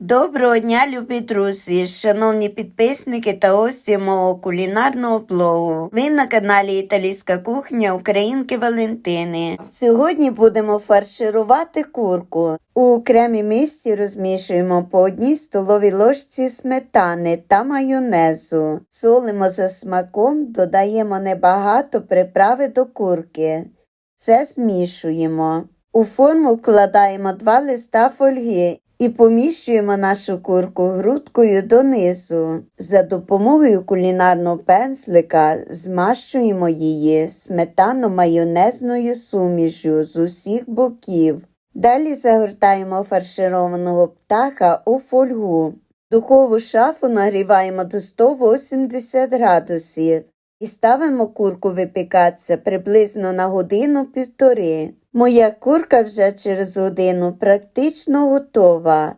Доброго дня, любі друзі, шановні підписники та гості мого кулінарного блогу. Ви на каналі Італійська кухня Українки Валентини. Сьогодні будемо фарширувати курку. У окремій мисці розмішуємо по одній столовій ложці сметани та майонезу. Солимо за смаком, додаємо небагато приправи до курки. Все змішуємо. У форму вкладаємо два листа фольги і поміщуємо нашу курку грудкою донизу. За допомогою кулінарного пензлика змащуємо її сметано-майонезною сумішю з усіх боків. Далі загортаємо фаршированого птаха у фольгу. Духову шафу нагріваємо до 180 градусів і ставимо курку випікатися приблизно на годину-півтори. Моя курка вже через годину практично готова.